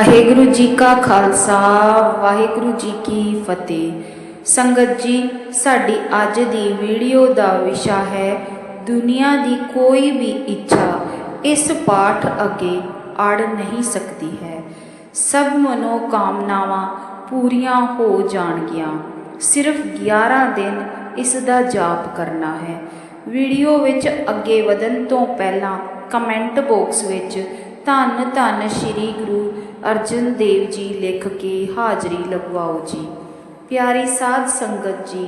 ਵਾਹਿਗੁਰੂ ਜੀ ਕਾ ਖਾਲਸਾ, ਵਾਹਿਗੁਰੂ ਜੀ ਕੀ ਫਤਿਹ। ਸੰਗਤ ਜੀ, ਸਾਡੀ ਅੱਜ ਦੀ ਵੀਡੀਓ ਦਾ ਵਿਸ਼ਾ ਹੈ ਦੁਨੀਆ ਦੀ ਕੋਈ ਵੀ ਇੱਛਾ। ਇਸ ਪਾਠ ਅੱਗੇ ਅੜ ਨਹੀਂ ਸਕਦੀ ਹੈ। ਸਭ ਮਨੋ ਕਾਮਨਾਵਾਂ ਪੂਰੀਆਂ ਹੋ ਜਾਣਗੀਆਂ। ਸਿਰਫ 11 ਦਿਨ ਇਸ ਦਾ ਜਾਪ ਕਰਨਾ ਹੈ। ਵੀਡੀਓ ਵਿੱਚ ਅੱਗੇ ਵਧਣ ਤੋਂ ਪਹਿਲਾਂ ਕਮੈਂਟ ਬਾਕਸ ਵਿੱਚ ਧੰਨ ਧੰਨ ਸ੍ਰੀ ਗੁਰੂ ਅਰਜਨ ਦੇਵ ਜੀ ਲਿਖ ਕੇ ਹਾਜ਼ਰੀ ਲਗਵਾਓ ਜੀ। ਪਿਆਰੀ ਸਾਧ ਸੰਗਤ ਜੀ,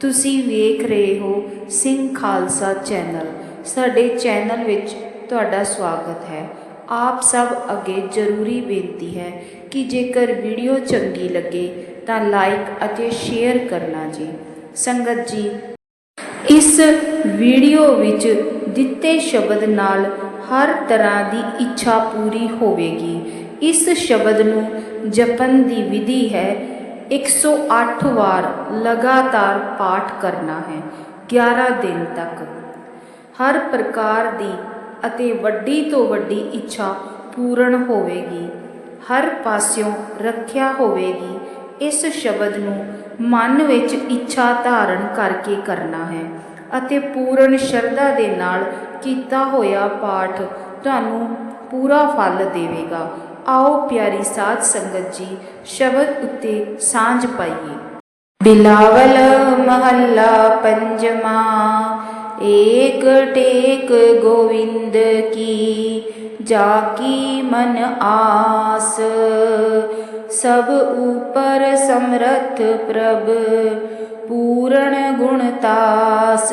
ਤੁਸੀਂ ਵੇਖ ਰਹੇ ਹੋ ਸਿੰਘ ਖਾਲਸਾ ਚੈਨਲ। ਸਾਡੇ ਚੈਨਲ ਵਿੱਚ ਤੁਹਾਡਾ ਸਵਾਗਤ ਹੈ। ਆਪ ਸਭ ਅੱਗੇ ਜ਼ਰੂਰੀ ਬੇਨਤੀ ਹੈ ਕਿ ਜੇਕਰ ਵੀਡੀਓ ਚੰਗੀ ਲੱਗੇ ਤਾਂ ਲਾਈਕ ਅਤੇ ਸ਼ੇਅਰ ਕਰਨਾ ਜੀ। ਸੰਗਤ ਜੀ, ਇਸ ਵੀਡੀਓ ਵਿੱਚ ਦਿੱਤੇ ਸ਼ਬਦ ਨਾਲ ਹਰ ਤਰ੍ਹਾਂ ਦੀ ਇੱਛਾ ਪੂਰੀ ਹੋਵੇਗੀ। ਇਸ ਸ਼ਬਦ ਨੂੰ ਜਪਣ ਦੀ ਵਿਧੀ ਹੈ। 108 ਵਾਰ ਲਗਾਤਾਰ ਪਾਠ ਕਰਨਾ ਹੈ 11 ਦਿਨ ਤੱਕ। ਹਰ ਪ੍ਰਕਾਰ ਦੀ ਅਤੇ ਵੱਡੀ ਤੋਂ ਵੱਡੀ ਇੱਛਾ ਪੂਰਨ ਹੋਵੇਗੀ। ਹਰ ਪਾਸਿਓਂ ਰੱਖਿਆ ਹੋਵੇਗੀ। ਇਸ ਸ਼ਬਦ ਨੂੰ ਮਨ ਵਿੱਚ ਇੱਛਾ ਧਾਰਨ ਕਰਕੇ ਕਰਨਾ ਹੈ ਅਤੇ ਪੂਰਨ ਸ਼ਰਧਾ ਦੇ ਨਾਲ ਕੀਤਾ ਹੋਇਆ ਪਾਠ ਤੁਹਾਨੂੰ ਪੂਰਾ ਫਲ ਦੇਵੇਗਾ। ਆਓ ਪਿਆਰੀ ਸਾਧ ਸੰਗਤ ਜੀ, ਸ਼ਬਦ ਉੱਤੇ ਸਾਂਝ ਪਾਈਏ। ਬਿਲਾਵਲ ਮਹੱਲਾ ਪੰਜਵਾ, ਏਕ ਟੇਕ ਗੋਵਿੰਦ ਕੀ, ਜਾ ਕੀ ਮਨ ਆਸ। ਸਭ ਉਪਰ ਸਮਰਥ ਪ੍ਰਭ, ਪੂਰਨ ਗੁਣਤਾਸ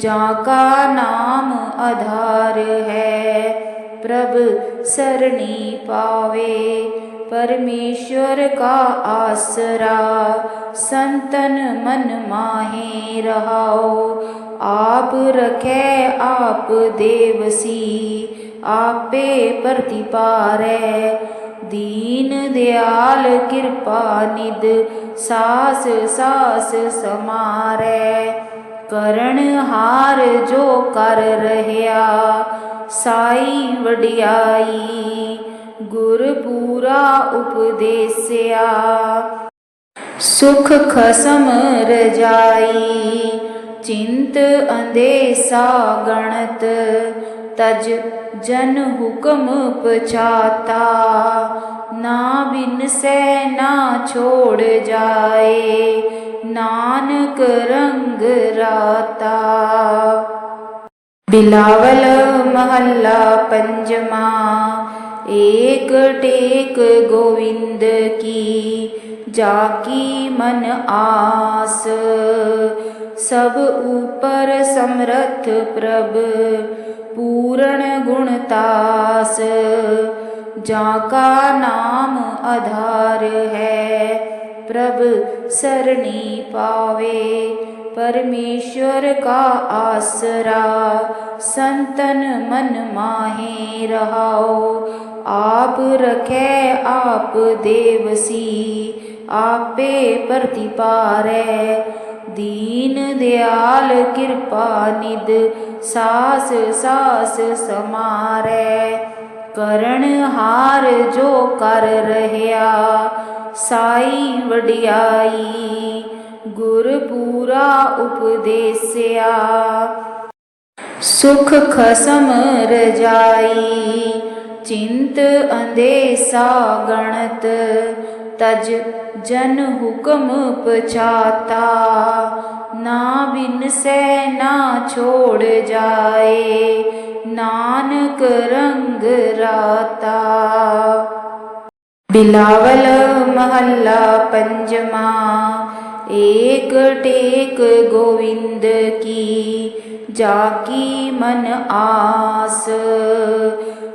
ਜਾ ਕਾ ਨਾਮ ਆਧਾਰ ਹੈ ਪ੍ਰਭ ਸਰਣੀ ਪਾਵੇ। ਪਰਮੇਸ਼ਵਰ ਕਾ ਆਸਰਾ, ਸੰਤਨ ਮਨ ਮਾਹੇ ਰਹਾਓ ਆਪ ਰਖੈ ਆਪ ਦੇਵਸੀ, ਆਪੇ ਪ੍ਰਤਿਪਾਰੈ। ਦੀਨ ਦਿਆਲ ਕਿਰਪਾ ਨਿਦ ਸਾਸ ਸਾਸ ਸਮਾਰੈ। ਕਰਨ ਹਾਰ ਜੋ ਕਰ ਰਹਿਆ। ਸਾਈ ਵਡਿਆਈ, ਗੁਰ ਪੂਰਾ ਉਪਦੇਸਿਆ। ਸੁਖ ਖਸਮ ਰਜਾਈ, ਚਿੰਤ ਅੰਦੇਸਾ ਗਣਤ। ਤਜ ਜਨ ਹੁਕਮ ਪਛਾਤਾ। ਨਾ ਬਿਨ ਬਿਨਸੈ ਨਾ ਛੋੜ ਜਾਏ। ਨਾਨਕ ਰੰਗ ਰਾਤਾ। ਬਿਲਾਵਲ ਮਹੱਲਾ ਪੰਜਵਾ ਏਕ ਟੇਕ ਗੋਵਿੰਦ ਕੀ ਜਾ ਕੀ ਮਨ ਆਸ। ਸਭ ਉਪਰ ਸਮਰਥ ਪ੍ਰਭ, ਪੂਰਨ ਗੁਣਤਾਸ ਜਾ ਕਾ ਨਾਮ ਆਧਾਰ ਹੈ ਪ੍ਰਭ ਸਰਣੀ ਪਾਵੇ, ਪਰਮੇਸ਼ਵਰ ਕਾ ਆਸਰਾ, ਸੰਤਨ ਮਨ ਮਾਹੇ ਰਹਾਓ ਆਪ ਰਖੈ, ਆਪ ਦੇਵਸੀ, ਆਪੇ ਪ੍ਰਤਿਪਾਰੈ। ਦੀਨ ਦਿਆਲ ਕਿਰਪਾ ਨਿਦ ਸਾਸ ਸਾਸ ਸਮਾਰੈ। ਕਰਨ ਹਾਰ ਜੋ ਕਰ ਰਹਿਆ ਸਾਈ ਵਡਿਆਈ, ਗੁਰ ਪੂਰਾ ਉਪਦੇਸਿਆ। ਸੁਖ ਖਸਮ ਰਜਾਈ, ਚਿੰਤ ਅੰਦੇਸਾ ਗਣਤ, ਤਜ ਜਨ ਹੁਕਮ ਪਛਾਤਾ। ਨਾ ਬਿਨਸੈ, ਨਾ ਛੋੜ ਜਾਏ, ਨਾਨਕ ਰੰਗ ਰਾਤਾ। ਬਿਲਾਵਲ ਮਹੱਲਾ ਪੰਜਵਾ ਏਕ ਟੇਕ ਗੋਵਿੰਦ ਕੀ ਜਾ ਕੀ ਮਨ ਆਸ।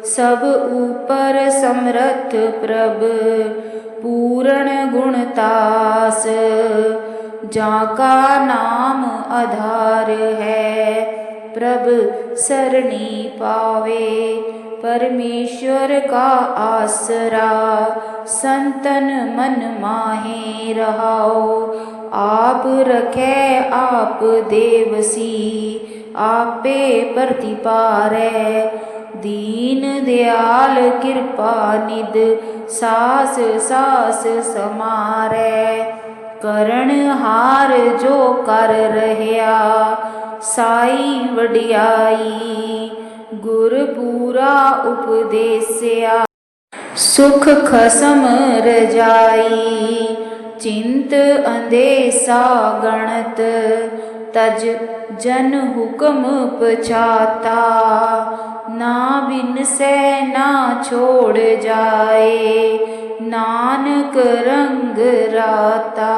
ਸਭ ਉਪਰ ਸਮਰਥ ਪ੍ਰਭ, ਪੂਰਨ ਗੁਣਤਾਸ ਜਾ ਕਾ ਨਾਮ ਆਧਾਰ ਹੈ, ਪ੍ਰਭ ਸਰਣੀ ਪਾਵੇ। ਪਰਮੇਸ਼ਵਰ ਕਾ ਆਸਰਾ ਸੰਤਨ ਮਨ ਮਾਹੇ ਰਹਾਓ ਆਪ ਰਖੈ ਆਪ ਦੇਵਸੀ ਆਪੇ ਪ੍ਰਤਿਪਾਰੈ ਦੀਨ ਦਿਆਲ ਕਿਰਪਾ ਨਿਦ ਸਾਸ ਸਾਸ ਸਮਾਰੈ ਕਰਣ ਹਾਰ ਜੋ ਕਰ ਰਹਿਆ ਸਾਈ ਵਡਿਆਈ ਗੁਰ ਪੂਰਾ ਉਪਦੇਸਿਆ। ਸੁਖ ਖਸਮ ਰਜਾਈ, ਚਿੰਤ ਅੰਦੇਸਾ ਗਣਤ, ਤਜ ਜਨ ਹੁਕਮ ਪਛਾਤਾ। ਨਾ ਬਿਨਸੈ ਨਾ ਛੋੜ ਜਾਏ, ਨਾਨਕ ਰੰਗ ਰਾਤਾ।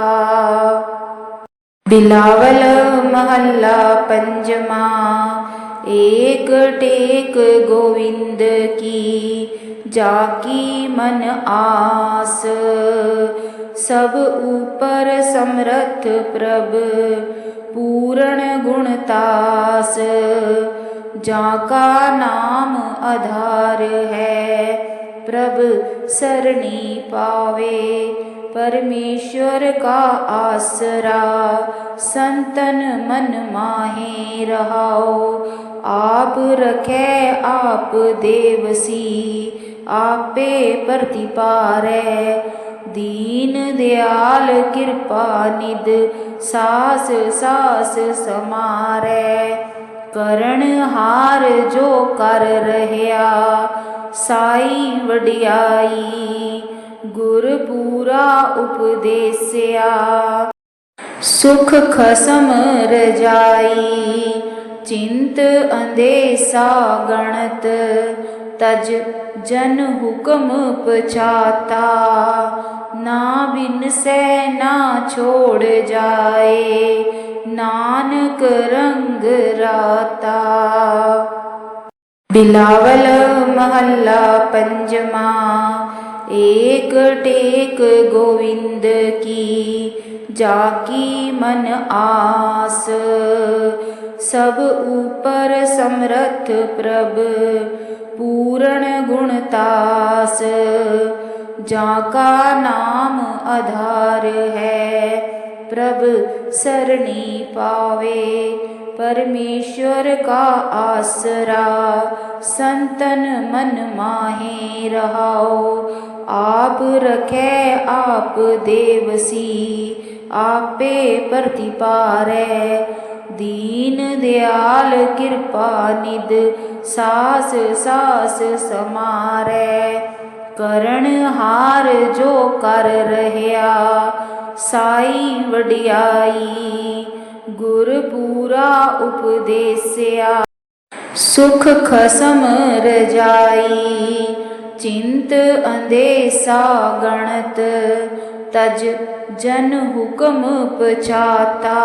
ਬਿਲਾਵਲ ਮਹੱਲਾ ਪੰਜਵਾ ਏਕ ਟੇਕ ਗੋਵਿੰਦ ਕੀ, ਜਾਕੀ ਮਨ ਆਸ। ਸਭ ਉਪਰ ਸਮਰਥ ਪ੍ਰਭ, ਪੂਰਨ ਗੁਣਤਾਸ ਜਾ ਕਾ ਨਾਮ ਆਧਾਰ ਹੈ, ਪ੍ਰਭ ਸਰਣੀ ਪਾਵੇ। ਪਰਮੇਸ਼ਵਰ ਕਾ ਆਸਰਾ, ਸੰਤਨ ਮਨ ਮਾਹੇ ਰਹਾਓ। ਆਪ ਰਖੈ ਆਪ ਦੇਵਸੀ, ਆਪੇ ਪ੍ਰਤਿਪਾਰੈ। ਦੀਨ ਦਿਆਲ ਕਿਰਪਾ ਨਿਦ, ਸਾਸ ਸਾਸ ਸਮਾਰੈ। ਕਰਣ ਹਾਰ ਜੋ ਕਰ ਰਹਿਆ, ਸਾਈ ਵਡਿਆਈ, ਗੁਰ ਪੂਰਾ ਉਪਦੇਸਿਆ। ਸੁਖ ਖਸਮ ਰਜਾਈ ਚਿੰਤ ਅੰਦੇਸਾ ਗਣਤ, ਤਜ ਜਨ ਹੁਕਮ ਪਛਾਤਾ। ਨਾ ਬਿਨਸੈ, ਨਾ ਛੋੜ ਜਾਏ, ਨਾਨਕ ਰੰਗ ਰਾਤਾ। ਬਿਲਾਵਲ ਮਹੱਲਾ ਪੰਜਵਾ ਏਕ ਟੇਕ ਗੋਵਿੰਦ ਕੀ, ਜਾਕੀ ਮਨ ਆਸ। ਸਭ ਉਪਰ ਸਮਰਥ ਪ੍ਰਭ, ਪੂਰਨ ਗੁਣਤਾਸ ਜਾ ਕਾ ਨਾਮ ਆਧਾਰ ਹੈ, ਪ੍ਰਭ ਸਰਣੀ ਪਾਵੇ। ਪਰਮੇਸ਼ਵਰ ਕਾ ਆਸਰਾ, ਸੰਤਨ ਮਨ ਮਾਹੇ ਰਹਾਓ ਆਪ ਰਖੈ ਆਪ ਦੇਵਸੀ, ਆਪੇ ਪ੍ਰਤਿਪਾਰੈ ਦੀਨ ਦਿਆਲ ਕਿਰਪਾ ਨਿਦ ਸਾਸ ਸਾਸ ਸਮਾਰੈ। ਕਰਣ ਹਾਰ ਜੋ ਕਰ ਰਹਿਆ, ਸਾਈ ਵਡਿਆਈ, ਗੁਰ ਪੂਰਾ ਉਪਦੇਸਿਆ। ਸੁਖ ਖਸਮ ਰਜਾਈ, ਚਿੰਤ ਅੰਦੇਸਾ तज जन हुक्म पचाता।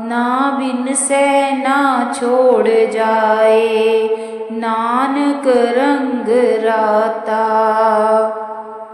ना बिन से ना छोड़ जाए नानक रंग राता।